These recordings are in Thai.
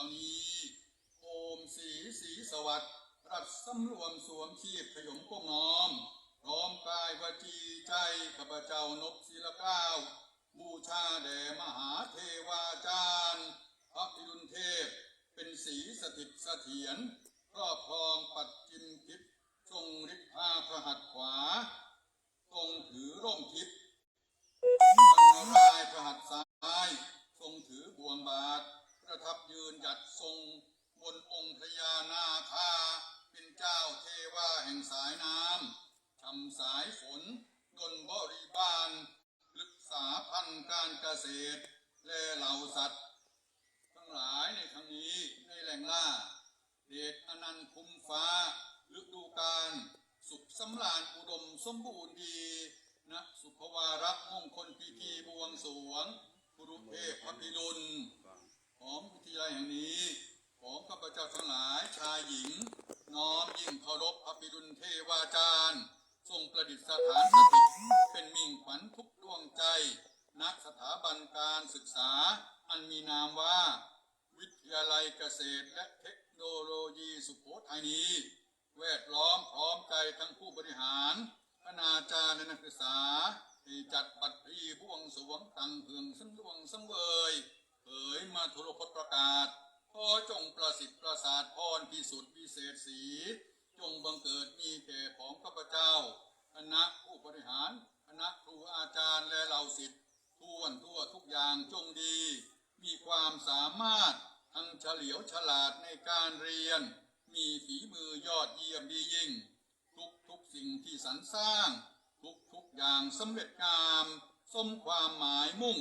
ล่านี้ โอมสีสีสวัสดิ์รัดสำรวมสวมชีพขยมก้มน้อมพร้อมกายวจีใจข้าพเจ้านบศิลเก้าบูชาแด่มหาเทวาจารย์พระพิรุณเทพ เป็นสีสถิตเสถียรครอบครองปัจจิมทิพย์ทรงฤทธาพระหัตถ์ขวา ประทับยืนหยัดทรงบนองค์พญานาคา เป็นเจ้าเทวาแห่งสายน้ำทำสายฝนดนบริบาลลึกษาพันการเกษตร และเหล่าสัตว์ ทั้งหลายในครั้งนี้ในแหล่งล่า เดชอนันต์คุ้มฟ้าฤดูกาลสุขสำราญอุดมสมบูรณ์ดีณสุภวาระมงคลพิธีบวงสวงกุรุเทพพพิรุณ แห่งนี้ ของข้าพเจ้าทั้งหลายชายหญิง น้อมยิ่งเคารพพระพิรุณเทวาจารย์ ทรงประดิษฐานสถิตเป็นมิ่งขวัญทุกดวงใจ นักสถาบันการศึกษา อันมีนามว่า วิทยาลัยเกษตรและเทคโนโลยีสุโขทัยนี้ แวดล้อมพร้อมใจทั้งผู้บริหารคณาจารย์และนักศึกษาที่จัดบัตรพรีบวงสวงตังเพืองสังดวงสังเวยเผยมาทุรพจน์ประกาศ ขอจงประ สิทธิ์ประสาทพรพิสุทธิ์วิเศษสีจงบังเกิดมีแก่ของข้าพเจ้า คณะผู้บริหาร คณะครูอาจารย์และเหล่าศิษย์ทั่วทั่วทุกอย่างจงดี มีความสามารถทั้งเฉลียวฉลาดในการเรียน มีฝีมือยอดเยี่ยมดียิ่ง ทุกทุกสิ่งที่สรรสร้าง ทุกทุกอย่างสำเร็จงาม สมความหมายมุ่ง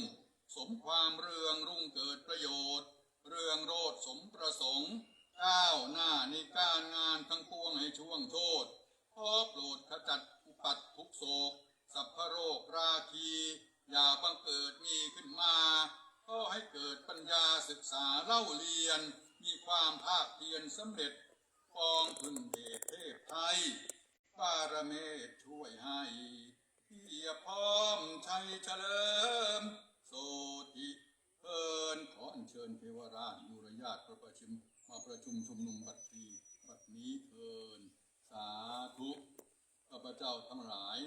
สมความเรืองรุ่งเกิดประโยชน์ เรืองโรดสมประสงค์ก้าวหน้าในการงานทั้งปวงให้ช่วงโทษขอโปรดขจัดอุปัตทุกโศก สัพพโรคราคี อย่าบังเกิดมีขึ้นมาขอให้เกิดปัญญาศึกษาเล่าเรียน มีความภาคเพียรสำเร็จปองพึ่งเดชเทพไทยบารเมศช่วยให้เพียพร้อมชัยเฉลิม โสติเพินขออัญเชิญเทวราชยุรญาติประชุมมาประชุมชุมนุมบัดนี้บัดนี้เพินสาธุข้าพเจ้าทั้งหลาย